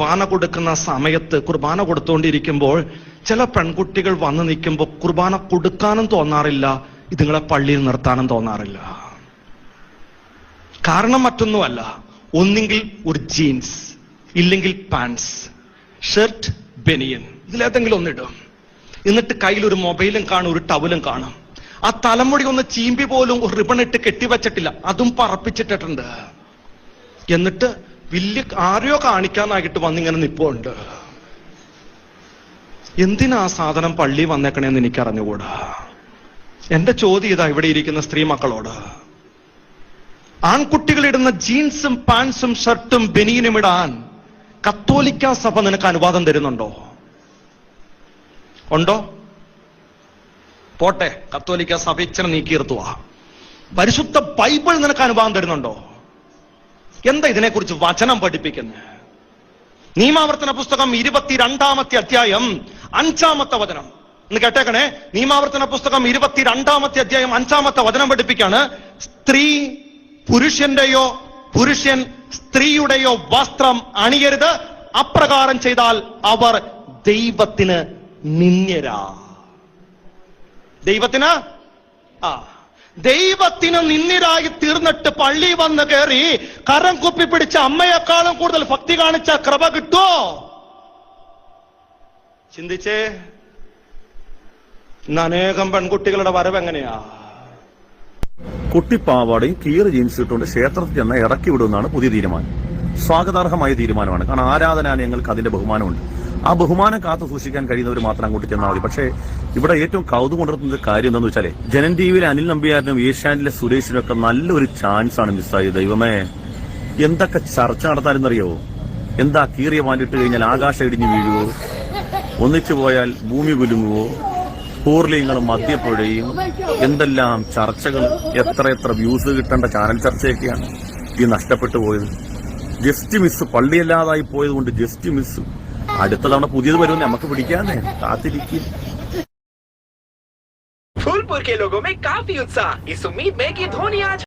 കുർബാന കൊടുക്കുന്ന സമയത്ത് കുർബാന കൊടുത്തുകൊണ്ടിരിക്കുമ്പോൾ ചില പെൺകുട്ടികൾ വന്ന് നിൽക്കുമ്പോൾ കുർബാന കൊടുക്കാനും തോന്നാറില്ല ഇതുങ്ങളെ പള്ളിയിൽ നിർത്താനും തോന്നാറില്ല. കാരണം മറ്റൊന്നുമല്ല ഒന്നെങ്കിൽ ഒരു ജീൻസ് ഇല്ലെങ്കിൽ പാൻസ് ഷർട്ട് ബെനിയൻ ഇതിലേതെങ്കിലും ഒന്നിടും. എന്നിട്ട് കയ്യിൽ ഒരു മൊബൈലും കാണും ഒരു ടവലും കാണും. ആ തലമുടി ഒന്ന് ചീമ്പി പോലും റിബൺ ഇട്ട് കെട്ടിവെച്ചിട്ടില്ല അതും പറപ്പിച്ചിട്ടിട്ടുണ്ട്. എന്നിട്ട് വലിയ ആരെയോ കാണിക്കാനായിട്ട് വന്നിങ്ങനെ നിപ്പുണ്ട്. എന്തിനാ ആ സാധനം പള്ളി വന്നേക്കണേന്ന് എനിക്ക് അറിഞ്ഞുകൂടാ എന്റെ ചോദ്യം ഇതാ ഇവിടെ ഇരിക്കുന്ന സ്ത്രീ മക്കളോട് ആൺകുട്ടികൾ ഇടുന്ന ജീൻസും പാൻസും ഷർട്ടും ബനിയനും ഇടാൻ കത്തോലിക്ക സഭ നിനക്ക് അനുവാദം തരുന്നുണ്ടോ? ഉണ്ടോ? പോട്ടെ കത്തോലിക്ക സഭ ഇച്ചിരി നീക്കിയിരുത്തുക പരിശുദ്ധ ബൈബിൾ നിനക്ക് അനുവാദം തരുന്നുണ്ടോ? എന്താ ഇതിനെക്കുറിച്ച് വചനം പഠിപ്പിക്കുന്നത് നിയമാവർത്തന പുസ്തകം ഇരുപത്തിരണ്ടാമത്തെ അധ്യായം അഞ്ചാമത്തെ വചനം. എന്ന് കേട്ടേക്കണേ. നിയമാവർത്തന പുസ്തകം ഇരുപത്തിരണ്ടാമത്തെ അധ്യായം അഞ്ചാമത്തെ വചനം പഠിപ്പിക്കാണ്. സ്ത്രീ പുരുഷന്റെയോ പുരുഷൻ സ്ത്രീയുടെയോ വസ്ത്രം അണിയരുത്. അപ്രകാരം ചെയ്താൽ അവർ ദൈവത്തിന് നിന്യരാ ദൈവത്തിന്? ആ. ദൈവത്തിന് നിന്നിരായി തീർന്നിട്ട് പള്ളി വന്ന് കയറി കരം കുപ്പി പിടിച്ച അമ്മയെക്കാളും കൂടുതൽ ഭക്തി കാണിച്ച കൃപ കിട്ടോ? ചിന്തിച്ചേ അനേകം പെൺകുട്ടികളുടെ വരവ് എങ്ങനെയാ? കുട്ടിപ്പാവാടയും കീറ് ജീൻസ് ഇട്ടുകൊണ്ട് ക്ഷേത്രത്തിൽ ചെന്ന് ഇറക്കി വിടുമെന്നാണ് പുതിയ തീരുമാനം. സ്വാഗതാർഹമായ തീരുമാനമാണ്. കാരണം ആരാധനാലയങ്ങൾക്ക് അതിന്റെ ബഹുമാനമുണ്ട്. ആ ബഹുമാനം കാത്തു സൂക്ഷിക്കാൻ കഴിയുന്നവർ മാത്രം അങ്ങോട്ട് ചെന്നാൽ മതി. പക്ഷേ ഇവിടെ ഏറ്റവും കൗതുകം കൊണ്ടിരുന്ന കാര്യം എന്താണെന്ന് വെച്ചാലേ ജനൻ ടിവിയിലെ അനിൽ നമ്പിയാരനും ഏഷ്യാനിലെ സുരേഷിനും ഒക്കെ നല്ലൊരു ചാൻസ് ആണ് മിസ്സായത് ദൈവമേ എന്തൊക്കെ ചർച്ച നടത്താനെന്നറിയോ എന്താ കീറിയ മാറ്റിട്ട് കഴിഞ്ഞാൽ ആകാശം ഇടിഞ്ഞു വീഴുവോ? ഒന്നിച്ചു പോയാൽ ഭൂമി കുലുങ്ങുവോ? പൂർലിങ്ങളും മദ്യപ്പുഴയും എന്തെല്ലാം ചർച്ചകൾ എത്ര എത്ര വ്യൂസ് കിട്ടേണ്ട ചാനൽ ചർച്ചയൊക്കെയാണ് ഈ നഷ്ടപ്പെട്ടു പോയത്. ജസ്റ്റ് മിസ് പള്ളിയല്ലാതായി പോയത് കൊണ്ട് ജസ്റ്റ് മിസ് അടുത്ത തവണ പുതിയത് വരുമെന്ന് നമുക്ക് പിടിക്കാന്നേ കാത്തിരിക്കും फूलपुर के लोगों में काफी उत्साह इस उम्मीद में कि धोनी आज